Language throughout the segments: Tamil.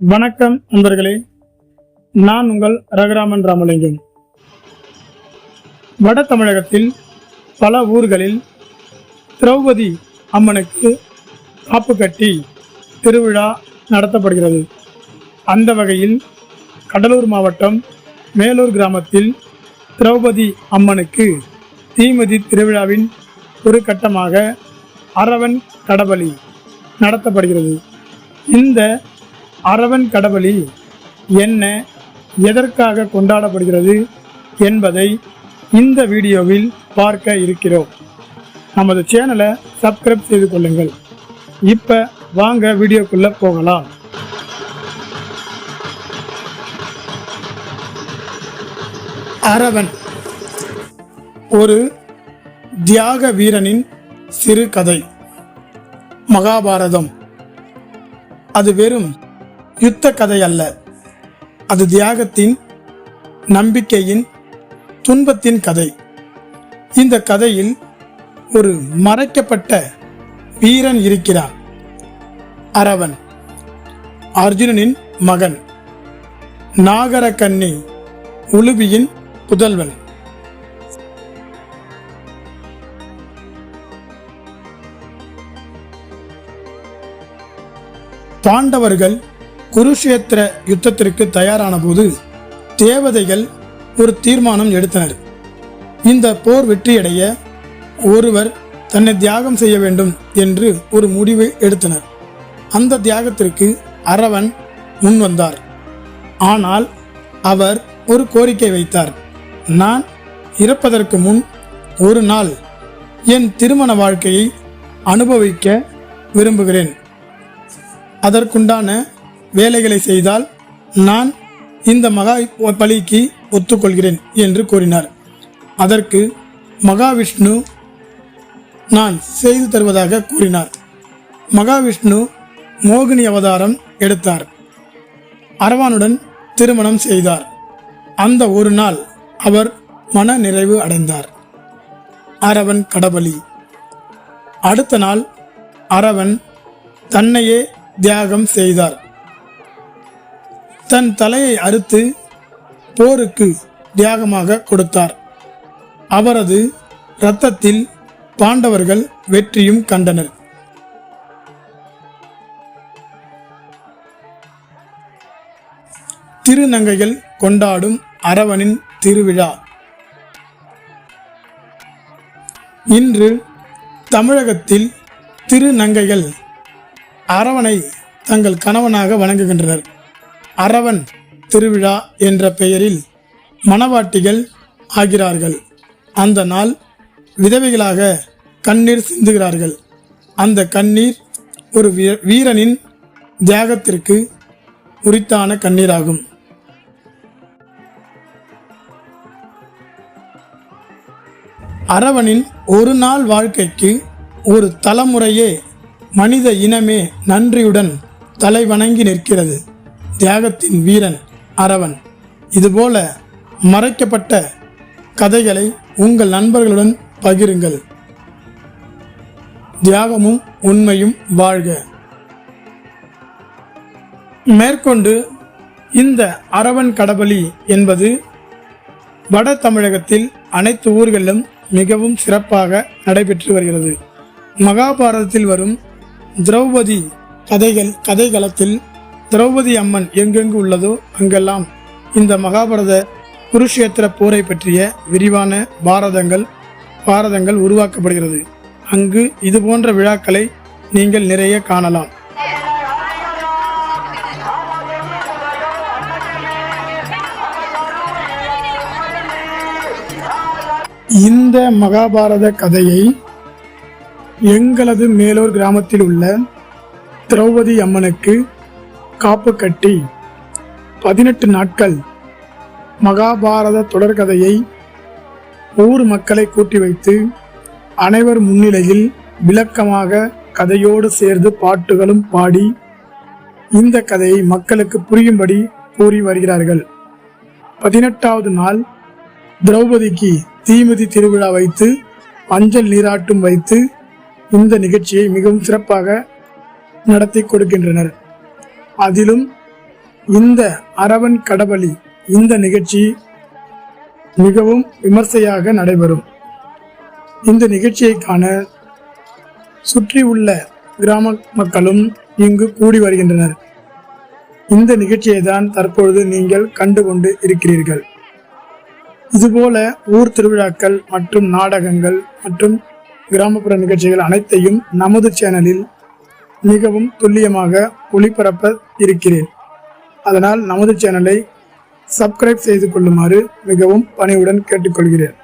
வணக்கம் நண்பர்களே. நான் உங்கள் ரகுராமன் ராமலிங்கம். வட தமிழகத்தில் பல ஊர்களில் திரௌபதி அம்மனுக்கு காப்பு கட்டி திருவிழா நடத்தப்படுகிறது. அந்த வகையில் கடலூர் மாவட்டம் மேலூர் கிராமத்தில் திரௌபதி அம்மனுக்கு தீமதி திருவிழாவின் ஒரு கட்டமாக அரவன் கடபலி நடத்தப்படுகிறது. இந்த அரவன் கடவுளி என்ன எதற்காக கொண்டாடப்படுகிறது என்பதை இந்த வீடியோவில் பார்க்க இருக்கிறோம். நமது சேனலை சப்ஸ்கிரைப் செய்து கொள்ளுங்கள். இப்போ வாங்க வீடியோக்குள்ளே போகலாம். அரவன் ஒரு தியாக வீரனின் சிறு கதை. மகாபாரதம். அது வெறும் யுத்த கதை அல்ல. அது தியாகத்தின் நம்பிக்கையின் துன்பத்தின் கதை. இந்த கதையில் ஒரு மறைக்கப்பட்ட வீரன் இருக்கிறான். அரவன். அர்ஜுனனின் மகன். நாகரகன்னி உலுவியின் புதல்வன். பாண்டவர்கள் குருஷேத்திர யுத்தத்திற்கு தயாரான போது தேவதைகள் ஒரு தீர்மானம் எடுத்தனர். இந்த போர் வெற்றியடைய ஒருவர் தன்னை தியாகம் செய்ய வேண்டும் என்று ஒரு முடிவு எடுத்தனர். அந்த தியாகத்திற்கு அரவன் முன் வந்தார் ஆனால் அவர் ஒரு கோரிக்கை வைத்தார். நான் இறப்பதற்கு முன் ஒரு நாள் என் திருமண வாழ்க்கையை அனுபவிக்க விரும்புகிறேன். அதற்குண்டான வேலைகளை செய்தால் நான் இந்த மகா பலிக்கு ஒத்துக்கொள்கிறேன் என்று கூறினார். அதற்கு மகாவிஷ்ணு நான் செய்து தருவதாக கூறினார். மகாவிஷ்ணு மோகினி அவதாரம் எடுத்தார். அரவானுடன் திருமணம் செய்தார். அந்த ஒரு நாள் அவர் மன நிறைவு அடைந்தார். அரவன் கடபலி அடுத்த நாள் அரவன் தன்னையே தியாகம் செய்தார். தன் தலையை அறுத்து போருக்கு தியாகமாக கொடுத்தார். அவரது இரத்தத்தில் பாண்டவர்கள் வெற்றியும் கண்டனர். திருநங்கைகள் கொண்டாடும் அரவனின் திருவிழா. இன்று தமிழகத்தில் திருநங்கைகள் அரவனை தங்கள் கணவனாக வணங்குகின்றனர். அரவன் திருவிழா என்ற பெயரில் மணவாட்டிகள் ஆகிறார்கள். அந்த நாள் விதவைகளாக கண்ணீர் சிந்துகிறார்கள். அந்த கண்ணீர் ஒரு வீரனின் தியாகத்திற்கு உரித்தான கண்ணீராகும். அரவனின் ஒரு நாள் வாழ்க்கைக்கு ஒரு தலைமுறையே மனித இனமே நன்றியுடன் தலை வணங்கி நிற்கிறது. தியாகத்தின் வீரன் அரவன். இதுபோல மறைக்கப்பட்ட கதைகளை உங்கள் நண்பர்களுடன் பகிருங்கள். தியாகமும் உண்மையும் வாழ்க. மேற்கொண்டு இந்த அரவன் கடபலி என்பது வட தமிழகத்தில் அனைத்து ஊர்களிலும் மிகவும் சிறப்பாக நடைபெற்று வருகிறது. மகாபாரதத்தில் வரும் திரௌபதி கதைகள் கதைகளத்தில் திரௌபதி அம்மன் எங்கெங்கு உள்ளதோ அங்கெல்லாம் இந்த மகாபாரத குருஷேத்திர போரை பற்றிய விரிவான பாரதங்கள் பாரதங்கள் உருவாக்கப்படுகிறது. அங்கு இது போன்ற விழாக்களை நீங்கள் நிறைய காணலாம். இந்த மகாபாரத கதையை எங்களது மேலூர் கிராமத்தில் உள்ள திரௌபதி அம்மனுக்கு காப்பு கட்டி பதினெட்டு நாட்கள் மகாபாரத தொடர்கதையை ஊர் மக்களை கூட்டி வைத்து அனைவர் முன்னிலையில் விளக்கமாக கதையோடு சேர்ந்து பாட்டுகளும் பாடி இந்த கதையை மக்களுக்கு புரியும்படி கூறி வருகிறார்கள். பதினெட்டாவது நாள் திரௌபதிக்கு தீமிதி திருவிழா வைத்து மஞ்சள் நீராட்டும் வைத்து இந்த நிகழ்ச்சியை மிகவும் சிறப்பாக நடத்தி கொடுக்கின்றனர். அதிலும் இந்த அரவன் கடபலி இந்த நிகழ்ச்சி மிகவும் விமர்சையாக நடைபெறும். இந்த நிகழ்ச்சியை காண சுற்றி உள்ள கிராம மக்களும் இங்கு கூடி வருகின்றனர். இந்த நிகழ்ச்சியை தான் தற்பொழுது நீங்கள் கண்டு கொண்டு இருக்கிறீர்கள். இதுபோல ஊர் திருவிழாக்கள் மற்றும் நாடகங்கள் மற்றும் கிராமப்புற நிகழ்ச்சிகள் அனைத்தையும் நமது சேனலில் மிகவும் துல்லியமாக ஒளிபரப்ப இருக்கிறேன். அதனால் நமது சேனலை சப்ஸ்கிரைப் செய்து கொள்ளுமாறு மிகவும் பணிவுடன் கேட்டுக்கொள்கிறேன்.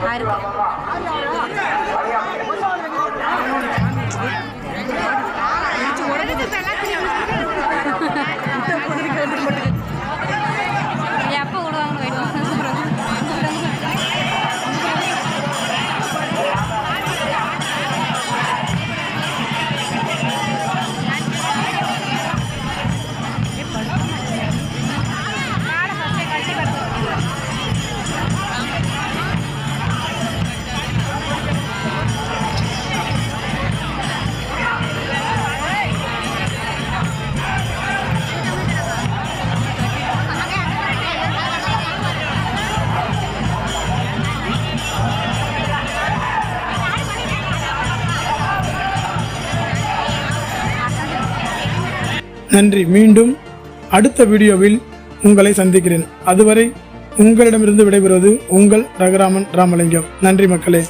入るか நன்றி. மீண்டும் அடுத்த வீடியோவில் உங்களை சந்திக்கிறேன். அதுவரை உங்களிடமிருந்து விடைபெறுவது உங்கள் ரகுராமன் ராமலிங்கம். நன்றி மக்களே.